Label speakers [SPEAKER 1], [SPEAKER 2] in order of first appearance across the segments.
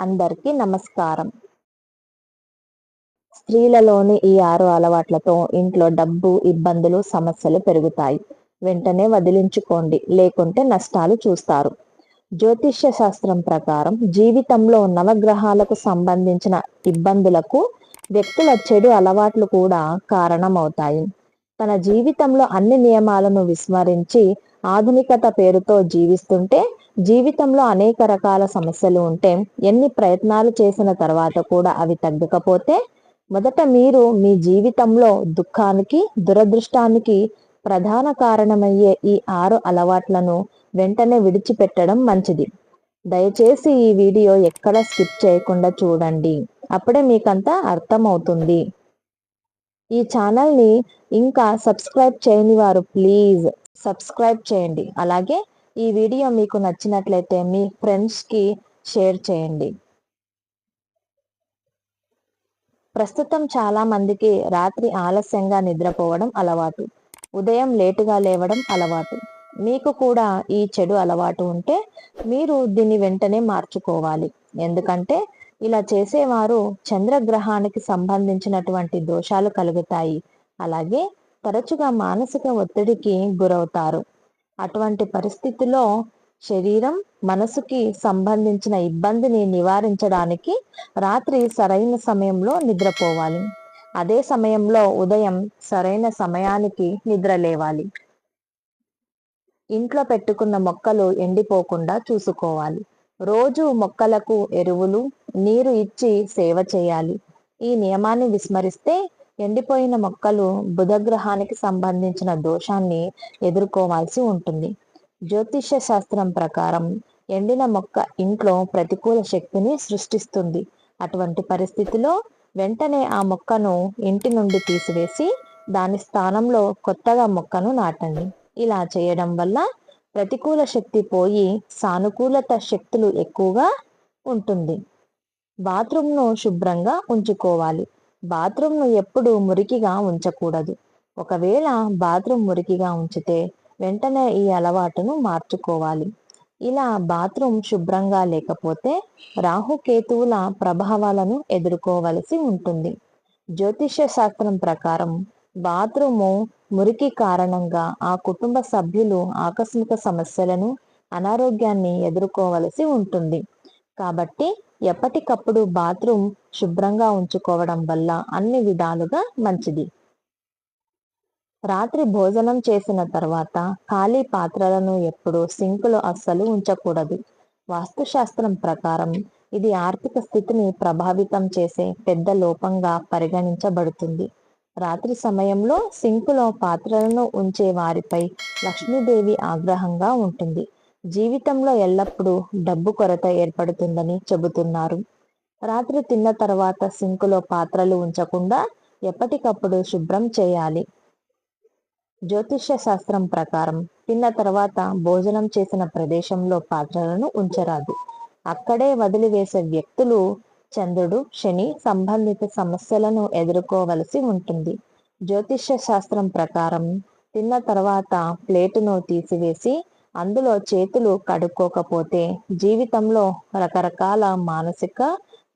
[SPEAKER 1] అందరికీ నమస్కారం. స్త్రీలలోని ఈ ఆరు అలవాట్లతో ఇంట్లో డబ్బు ఇబ్బందులు సమస్యలు పెరుగుతాయి. వెంటనే వదిలించుకోండి. లేకుంటే నష్టాలు చూస్తారు. జ్యోతిష్య శాస్త్రం ప్రకారం జీవితంలో నవగ్రహాలకు సంబంధించిన ఇబ్బందులకు వ్యక్తుల చెడు అలవాట్లు కూడా కారణమవుతాయి. తన జీవితంలో అన్ని నియమాలను విస్మరించి ఆధునికత పేరుతో జీవిస్తుంటే జీవితంలో అనేక రకాల సమస్యలు ఉంటే ఎన్ని ప్రయత్నాలు చేసిన తర్వాత కూడా అవి తగ్గకపోతే మొదట మీరు మీ జీవితంలో దుఃఖానికి దురదృష్టానికి ప్రధాన కారణమయ్యే ఈ ఆరు అలవాట్లను వెంటనే విడిచిపెట్టడం మంచిది. దయచేసి ఈ వీడియో ఎక్కడ స్కిప్ చేయకుండా చూడండి. అప్పుడే మీకంతా అర్థమవుతుంది. ఈ ఛానల్ని ఇంకా సబ్స్క్రైబ్ చేయని వారు ప్లీజ్ సబ్స్క్రైబ్ చేయండి. అలాగే ఈ వీడియో మీకు నచ్చినట్లయితే మీ ఫ్రెండ్స్కి షేర్ చేయండి. ప్రస్తుతం చాలా మందికి రాత్రి ఆలస్యంగా నిద్రపోవడం అలవాటు ఉదయం లేటుగా లేవడం అలవాటు. మీకు కూడా ఈ చెడు అలవాటు ఉంటే మీరు దీన్ని వెంటనే మార్చుకోవాలి. ఎందుకంటే ఇలా చేసేవారు చంద్రగ్రహానికి సంబంధించినటువంటి దోషాలు కలుగుతాయి. అలాగే తరచుగా మానసిక ఒత్తిడికి గురవుతారు. అటువంటి పరిస్థితిలో శరీరం మనసుకి సంబంధించిన ఇబ్బందిని నివారించడానికి రాత్రి సరైన సమయంలో నిద్రపోవాలి. అదే సమయంలో ఉదయం సరైన సమయానికి నిద్ర లేవాలి. ఇంట్లో పెట్టుకున్న మొక్కలు ఎండిపోకుండా చూసుకోవాలి. రోజు మొక్కలకు ఎరువులు నీరు ఇచ్చి సేవ చేయాలి. ఈ నియమాన్ని విస్మరిస్తే ఎండిపోయిన మొక్కలు బుధగ్రహానికి సంబంధించిన దోషాన్ని ఎదుర్కోవాల్సి ఉంటుంది. జ్యోతిష్య శాస్త్రం ప్రకారం ఎండిన మొక్క ఇంట్లో ప్రతికూల శక్తిని సృష్టిస్తుంది. అటువంటి పరిస్థితిలో వెంటనే ఆ మొక్కను ఇంటి నుండి తీసివేసి దాని స్థానంలో కొత్తగా మొక్కను నాటండి. ఇలా చేయడం వల్ల ప్రతికూల శక్తి పోయి సానుకూలత శక్తులు ఎక్కువగా ఉంటుంది. బాత్రూంను శుభ్రంగా ఉంచుకోవాలి. బాత్రూంను ఎప్పుడు మురికిగా ఉంచకూడదు. ఒకవేళ బాత్రూమ్ మురికిగా ఉంచితే వెంటనే ఈ అలవాటును మార్చుకోవాలి. ఇలా బాత్రూమ్ శుభ్రంగా లేకపోతే రాహుకేతువుల ప్రభావాలను ఎదుర్కోవలసి ఉంటుంది. జ్యోతిష్య శాస్త్రం ప్రకారం బాత్రూము మురికి కారణంగా ఆ కుటుంబ సభ్యులు ఆకస్మిక సమస్యలను అనారోగ్యాన్ని ఎదుర్కోవలసి ఉంటుంది. కాబట్టి ఎప్పటికప్పుడు బాత్రూమ్ శుభ్రంగా ఉంచుకోవడం వల్ల అన్ని విధాలుగా మంచిది. రాత్రి భోజనం చేసిన తర్వాత ఖాళీ పాత్రలను ఎప్పుడూ సింకులో అస్సలు ఉంచకూడదు. వాస్తుశాస్త్రం ప్రకారం ఇది ఆర్థిక స్థితిని ప్రభావితం చేసే పెద్ద లోపంగా పరిగణించబడుతుంది. రాత్రి సమయంలో సింకులో పాత్రలను ఉంచే వారిపై లక్ష్మీదేవి ఆగ్రహంగా ఉంటుంది. జీవితంలో ఎల్లప్పుడూ డబ్బు కొరత ఏర్పడుతుందని చెబుతున్నారు. రాత్రి తిన్న తర్వాత సింకులో పాత్రలు ఉంచకుండా ఎప్పటికప్పుడు శుభ్రం చేయాలి. జ్యోతిష్య శాస్త్రం ప్రకారం తిన్న తర్వాత భోజనం చేసిన ప్రదేశంలో పాత్రలను ఉంచరాదు. అక్కడే వదిలివేసే వ్యక్తులు చంద్రుడు శని సంబంధిత సమస్యలను ఎదుర్కోవలసి ఉంటుంది. జ్యోతిష్య శాస్త్రం ప్రకారం తిన్న తర్వాత ప్లేటును తీసివేసి అందులో చేతులు కడుక్కోకపోతే జీవితంలో రకరకాల మానసిక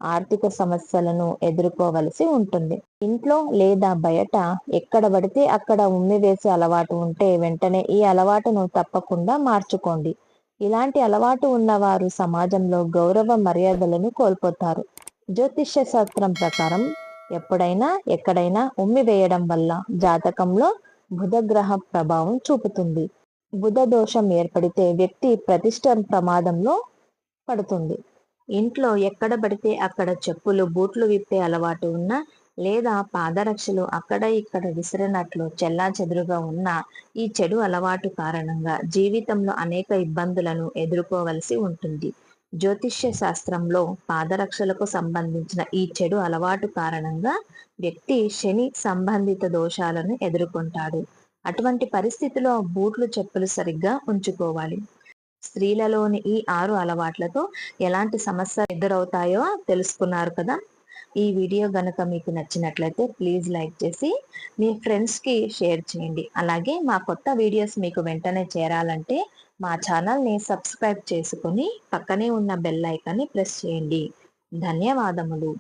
[SPEAKER 1] ఆర్థిక సమస్యలను ఎదుర్కోవలసి ఉంటుంది. ఇంట్లో లేదా బయట ఎక్కడ పడితే అక్కడ ఉమ్మి వేసే అలవాటు ఉంటే వెంటనే ఈ అలవాటును తప్పకుండా మార్చుకోండి. ఇలాంటి అలవాటు ఉన్నవారు సమాజంలో గౌరవ మర్యాదలను కోల్పోతారు. జ్యోతిష్య శాస్త్రం ప్రకారం ఎప్పుడైనా ఎక్కడైనా ఉమ్మి వేయడం వల్ల జాతకంలో బుధగ్రహ ప్రభావం చూపుతుంది. బుధ దోషం ఏర్పడితే వ్యక్తి ప్రతిష్ట ప్రమాదంలో పడుతుంది. ఇంట్లో ఎక్కడ పడితే అక్కడ చెప్పులు బూట్లు విప్పే అలవాటు ఉన్నా లేదా పాదరక్షలు అక్కడ ఇక్కడ విసిరినట్లు చెల్లా చెదురుగా ఉన్న ఈ చెడు అలవాటు కారణంగా జీవితంలో అనేక ఇబ్బందులను ఎదుర్కోవలసి ఉంటుంది. జ్యోతిష్య శాస్త్రంలో పాదరక్షలకు సంబంధించిన ఈ చెడు అలవాటు కారణంగా వ్యక్తి శని సంబంధిత దోషాలను ఎదుర్కొంటాడు. అటువంటి పరిస్థితిలో బూట్లు చెప్పులు సరిగ్గా ఉంచుకోవాలి. స్త్రీలలోని ఈ ఆరు అలవాట్లతో ఎలాంటి సమస్య ఎదురవుతాయో తెలుసుకున్నారు కదా? ఈ వీడియో గనక మీకు నచ్చినట్లయితే ప్లీజ్ లైక్ చేసి మీ ఫ్రెండ్స్కి షేర్ చేయండి. అలాగే మా కొత్త వీడియోస్ మీకు వెంటనే చేరాలంటే మా ఛానల్ని సబ్స్క్రైబ్ చేసుకుని పక్కనే ఉన్న బెల్ ఐకాన్ని ప్రెస్ చేయండి. ధన్యవాదములు.